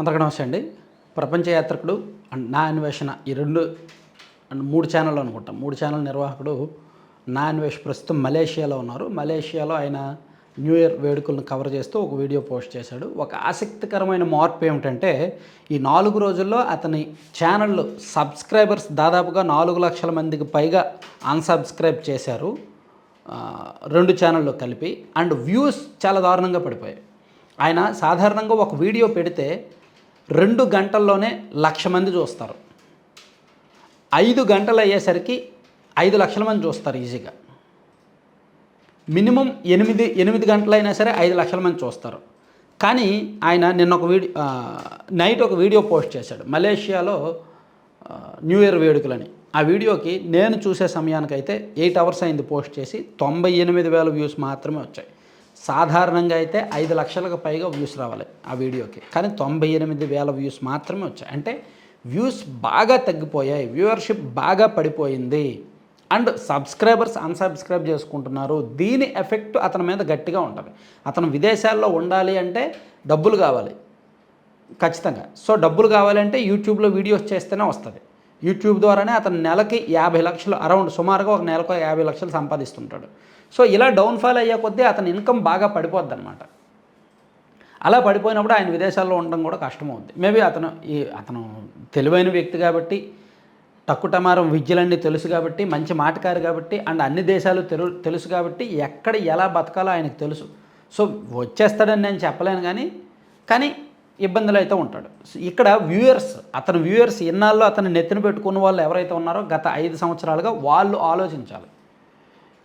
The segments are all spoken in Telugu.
అందరికీ నమస్తే అండి. ప్రపంచ యాత్రికుడు అండ్ నా అన్వేషణ ఈ రెండు అండ్ మూడు ఛానళ్ళు అనుకుంటాం. మూడు ఛానల్ నిర్వాహకుడు నా అన్వేషణ ప్రస్తుతం మలేషియాలో ఉన్నారు. మలేషియాలో ఆయన న్యూ ఇయర్ వేడుకలను కవర్ చేస్తూ ఒక వీడియో పోస్ట్ చేశాడు. ఒక ఆసక్తికరమైన మార్పు ఏమిటంటే ఈ నాలుగు రోజుల్లో అతని ఛానళ్ళు సబ్స్క్రైబర్స్ దాదాపుగా నాలుగు లక్షల మందికి పైగా అన్సబ్స్క్రైబ్ చేశారు. రెండు ఛానళ్ళు కలిపి అండ్ వ్యూస్ చాలా దారుణంగా పడిపోయాయి. ఆయన సాధారణంగా ఒక వీడియో పెడితే రెండు గంటల్లోనే లక్ష మంది చూస్తారు. ఐదు గంటలు అయ్యేసరికి ఐదు లక్షల మంది చూస్తారు ఈజీగా. మినిమం ఎనిమిది ఎనిమిది గంటలైనా సరే ఐదు లక్షల మంది చూస్తారు. కానీ ఆయన నిన్న ఒక వీడియో నైట్ ఒక వీడియో పోస్ట్ చేశాడు. మలేషియాలో న్యూ ఇయర్ వేడుకలని. ఆ వీడియోకి నేను చూసే సమయానికైతే ఎయిట్ అవర్స్ అయింది పోస్ట్ చేసి తొంభై ఎనిమిది వేల వ్యూస్ మాత్రమే వచ్చాయి. సాధారణంగా అయితే ఐదు లక్షలకు పైగా వ్యూస్ రావాలి ఆ వీడియోకి. కానీ తొంభై ఎనిమిది వేల వ్యూస్ మాత్రమే వచ్చాయి. అంటే వ్యూస్ బాగా తగ్గిపోయాయి. వ్యూవర్షిప్ బాగా పడిపోయింది. అండ్ సబ్స్క్రైబర్స్ అన్సబ్స్క్రైబ్ చేసుకుంటున్నారు. దీని ఎఫెక్ట్ అతని మీద గట్టిగా ఉంటుంది. అతను విదేశాల్లో ఉండాలి అంటే డబ్బులు కావాలి. ఖచ్చితంగా. సో డబ్బులు కావాలంటే యూట్యూబ్లో వీడియోస్ చేస్తేనే వస్తుంది. యూట్యూబ్ ద్వారానే అతను నెలకి యాభై లక్షలు అరౌండ్ సుమారుగా ఒక నెలకు యాభై లక్షలు సంపాదిస్తుంటాడు. సో ఇలా డౌన్ఫాల్ అయ్యే కొద్దీ అతని ఇన్కమ్ బాగా పడిపోద్ది అనమాట అలా పడిపోయినప్పుడు ఆయన విదేశాల్లో ఉండడం కూడా కష్టమవుద్ది. మేబీ అతను ఈ అతను తెలివైన వ్యక్తి కాబట్టి టక్కుటమారం విద్యలన్నీ తెలుసు కాబట్టి మంచి మాటకారు కాబట్టి అండ్ అన్ని దేశాలు తెలు తెలుసు కాబట్టి ఎక్కడ ఎలా బతకాలో ఆయనకు తెలుసు. సో వచ్చేస్తాడని నేను చెప్పలేను కానీ కానీ ఇబ్బందులు అయితే ఉంటాడు. సో ఇక్కడ వ్యూయర్స్ అతను వ్యూయర్స్ ఇన్నాళ్ళు అతను నెత్తిన పెట్టుకున్న వాళ్ళు ఎవరైతే ఉన్నారో గత ఐదు సంవత్సరాలుగా వాళ్ళు ఆలోచించాలి.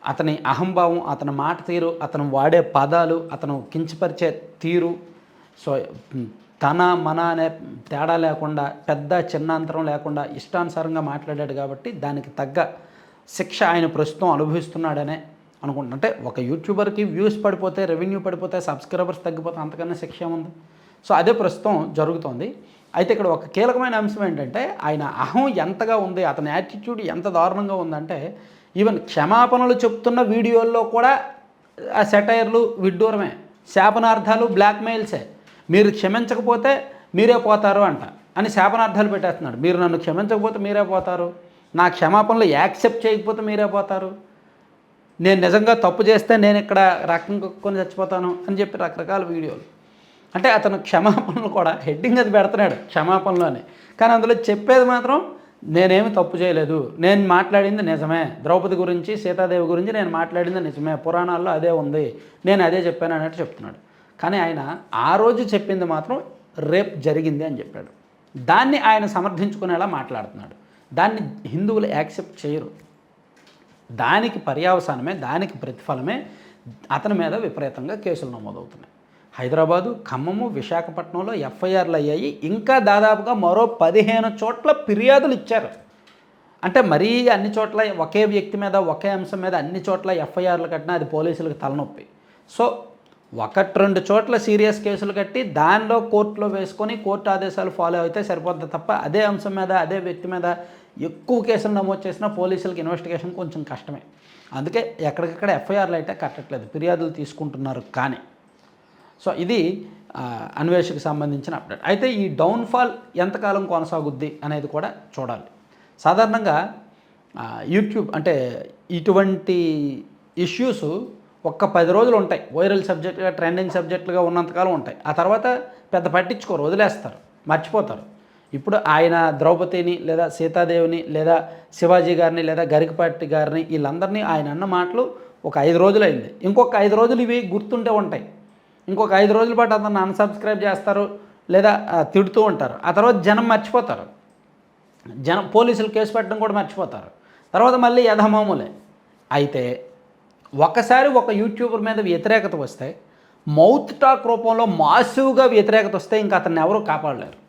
అతని అహంభావం అతని మాట తీరు అతను వాడే పదాలు అతను కించపరిచే తీరు. సో తన మన అనే తేడా లేకుండా పెద్ద చిన్న అంతరం లేకుండా ఇష్టానుసారంగా మాట్లాడాడు కాబట్టి దానికి తగ్గ శిక్ష ఆయన ప్రస్తుతం అనుభవిస్తున్నాడనే అనుకుంటున్నా. అంటే ఒక యూట్యూబర్కి వ్యూస్ పడిపోతే రెవెన్యూ పడిపోతే సబ్స్క్రైబర్స్ తగ్గిపోతే అంతకన్నా శిక్ష ఏముంది? సో అదే ప్రస్తుతం జరుగుతోంది. అయితే ఇక్కడ ఒక కీలకమైన అంశం ఏంటంటే ఆయన అహం ఎంతగా ఉంది అతని యాటిట్యూడ్ ఎంత దారుణంగా ఉందంటే ఈవెన్ క్షమాపణలు చెప్తున్న వీడియోల్లో కూడా ఆ సెటైర్లు విడ్డూరమే. శాపనార్థాలు బ్లాక్మెయిల్సే మీరు క్షమించకపోతే మీరే పోతారు అంట. అని శాపనార్థాలు పెట్టేస్తున్నాడు. మీరు నన్ను క్షమించకపోతే మీరే పోతారు. నా క్షమాపణలు యాక్సెప్ట్ చేయకపోతే మీరే పోతారు. నేను నిజంగా తప్పు చేస్తే నేను ఇక్కడ రక్తం కొని చచ్చిపోతాను అని చెప్పి రకరకాల వీడియోలు. అంటే అతను క్షమాపణలు కూడా హెడ్డింగ్ అది పెడుతున్నాడు క్షమాపణలోనే కానీ అందులో చెప్పేది మాత్రం నేనేమి తప్పు చేయలేదు. నేను మాట్లాడింది నిజమే. ద్రౌపది గురించి సీతాదేవి గురించి నేను మాట్లాడింది నిజమే. పురాణాల్లో అదే ఉంది. నేను అదే చెప్పాను అన్నట్టు చెప్తున్నాడు. కానీ ఆయన ఆ రోజు చెప్పింది మాత్రం రేప్ జరిగింది అని చెప్పాడు. దాన్ని ఆయన సమర్థించుకునేలా మాట్లాడుతున్నాడు. దాన్ని హిందువులు యాక్సెప్ట్ చేయరు. దానికి పర్యావసానమే దానికి ప్రతిఫలమే అతని మీద విపరీతంగా కేసులు నమోదవుతున్నాయి. హైదరాబాదు ఖమ్మము విశాఖపట్నంలో ఎఫ్ఐఆర్లు అయ్యాయి. ఇంకా దాదాపుగా మరో పదిహేను చోట్ల ఫిర్యాదులు ఇచ్చారు. అంటే మరీ అన్ని చోట్ల ఒకే వ్యక్తి మీద ఒకే అంశం మీద అన్ని చోట్ల ఎఫ్ఐఆర్లు కట్టినా అది పోలీసులకు తలనొప్పి. సో ఒకటి రెండు చోట్ల సీరియస్ కేసులు కట్టి దానిలో కోర్టులో వేసుకొని కోర్టు ఆదేశాలు ఫాలో అయితే సరిపోద్ది తప్ప అదే అంశం మీద అదే వ్యక్తి మీద ఎక్కువ కేసులు నమోదు చేసినా పోలీసులకు ఇన్వెస్టిగేషన్ కొంచెం కష్టమే. అందుకే ఎక్కడికక్కడ ఎఫ్ఐఆర్లు అయితే కట్టట్లేదు ఫిర్యాదులు తీసుకుంటున్నారు కానీ. సో ఇది అన్వేషకు సంబంధించిన అప్డేట్. అయితే ఈ డౌన్ఫాల్ ఎంతకాలం కొనసాగుద్ది అనేది కూడా చూడాలి. సాధారణంగా యూట్యూబ్ అంటే ఇటువంటి ఇష్యూస్ ఒక్క పది రోజులు ఉంటాయి. వైరల్ సబ్జెక్టుగా ట్రెండింగ్ సబ్జెక్టులుగా ఉన్నంతకాలం ఉంటాయి. ఆ తర్వాత పెద్ద పట్టించుకోరు వదిలేస్తారు మర్చిపోతారు. ఇప్పుడు ఆయన ద్రౌపదిని లేదా సీతాదేవిని లేదా శివాజీ గారిని లేదా గరికపాటి గారిని వీళ్ళందరినీ ఆయన అన్న మాటలు ఒక ఐదు రోజులు అయింది ఇంకొక ఐదు రోజులు ఇవి గుర్తుంటే ఉంటాయి. ఇంకొక ఐదు రోజుల పాటు అతను అన్సబ్స్క్రైబ్ చేస్తారు లేదా తిడుతూ ఉంటారు. ఆ తర్వాత జనం మర్చిపోతారు. జనం పోలీసులు కేసు పెట్టడం కూడా మర్చిపోతారు. తర్వాత మళ్ళీ యథమామూలే. అయితే ఒకసారి ఒక యూట్యూబర్ మీద వ్యతిరేకత వస్తే మౌత్ టాక్ రూపంలో మాసివ్గా వ్యతిరేకత వస్తే ఇంకా అతన్ని ఎవరూ కాపాడలేరు.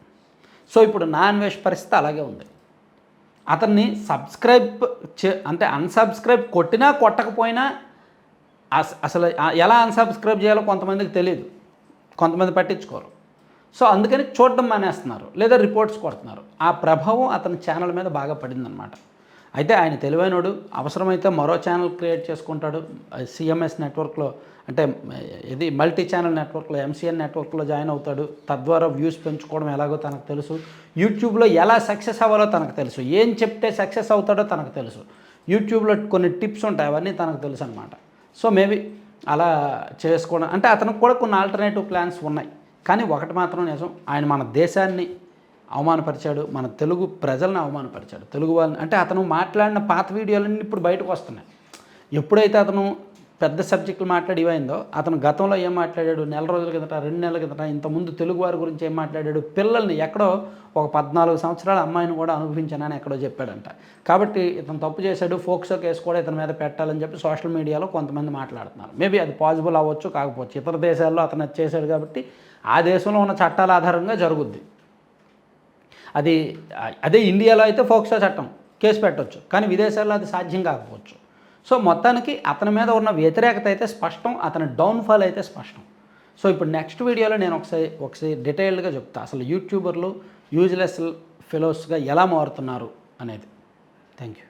సో ఇప్పుడు నా అన్వేష్ పరిస్థితి అలాగే ఉంది. అతన్ని సబ్స్క్రైబ్ చే అంటే అన్సబ్స్క్రైబ్ కొట్టినా కొట్టకపోయినా అసలు ఎలా అన్సబ్స్క్రైబ్ చేయాలో కొంతమందికి తెలియదు కొంతమంది పట్టించుకోరు. సో అందుకని చూడడం మానేస్తున్నారు. లేదా రిపోర్ట్స్ కొడుతున్నారు. ఆ ప్రభావం అతని ఛానల్ మీద బాగా పడిందనమాట అయితే ఆయన తెలివైనడు అవసరమైతే మరో ఛానల్ క్రియేట్ చేసుకుంటాడు. సిఎంఎస్ నెట్వర్క్లో అంటే ఇది మల్టీ ఛానల్ నెట్వర్క్లో ఎంసీఎన్ నెట్వర్క్లో జాయిన్ అవుతాడు. తద్వారా వ్యూస్ పెంచుకోవడం ఎలాగో తనకు తెలుసు. యూట్యూబ్లో ఎలా సక్సెస్ అవ్వాలో తనకు తెలుసు. ఏం చెప్తే సక్సెస్ అవుతాడో తనకు తెలుసు. యూట్యూబ్లో కొన్ని టిప్స్ ఉంటాయి అవన్నీ తనకు తెలుసు అనమాట సో మేబీ అలా చేసుకోవడం అంటే అతనికి కూడా కొన్ని ఆల్టర్నేటివ్ ప్లాన్స్ ఉన్నాయి. కానీ ఒకటి మాత్రం నిజం ఆయన మన దేశాన్ని అవమానపరిచాడు మన తెలుగు ప్రజలను అవమానపరిచాడు. తెలుగు వాళ్ళని అంటే అతను మాట్లాడిన పాత వీడియోలన్నీ ఇప్పుడు బయటకు వస్తున్నాయి. ఎప్పుడైతే అతను పెద్ద సబ్జెక్టులు మాట్లాడి ఇవైందో అతను గతంలో ఏం మాట్లాడాడు నెల రోజుల కిందట రెండు నెలల కిందట ఇంతకుముందు తెలుగు వారి గురించి ఏం మాట్లాడాడు పిల్లల్ని ఎక్కడో ఒక పద్నాలుగు సంవత్సరాల అమ్మాయిని కూడా అనుభవించానని ఎక్కడో చెప్పాడంట. కాబట్టి ఇతను తప్పు చేశాడు ఫోక్సో కేసు కూడా ఇతని మీద పెట్టాలని చెప్పి సోషల్ మీడియాలో కొంతమంది మాట్లాడుతున్నారు. మేబీ అది పాసిబుల్ అవ్వచ్చు కాకపోవచ్చు. ఇతర దేశాల్లో అతను చేశాడు కాబట్టి ఆ దేశంలో ఉన్న చట్టాల ఆధారంగా జరుగుద్ది. అది అదే ఇండియాలో అయితే ఫోక్సో చట్టం కేసు పెట్టవచ్చు కానీ విదేశాల్లో అది సాధ్యం కాకపోవచ్చు. సో మొత్తానికి అతని మీద ఉన్న వ్యతిరేకత అయితే స్పష్టం అతని డౌన్ఫాల్ అయితే స్పష్టం. సో ఇప్పుడు నెక్స్ట్ వీడియోలో నేను ఒకసారి ఒకసారి డీటెయిల్డ్గా చెప్తా. అసలు యూట్యూబర్లు యూజ్లెస్ ఫెలోస్గా ఎలా మారుతున్నారు అనేది. Thank you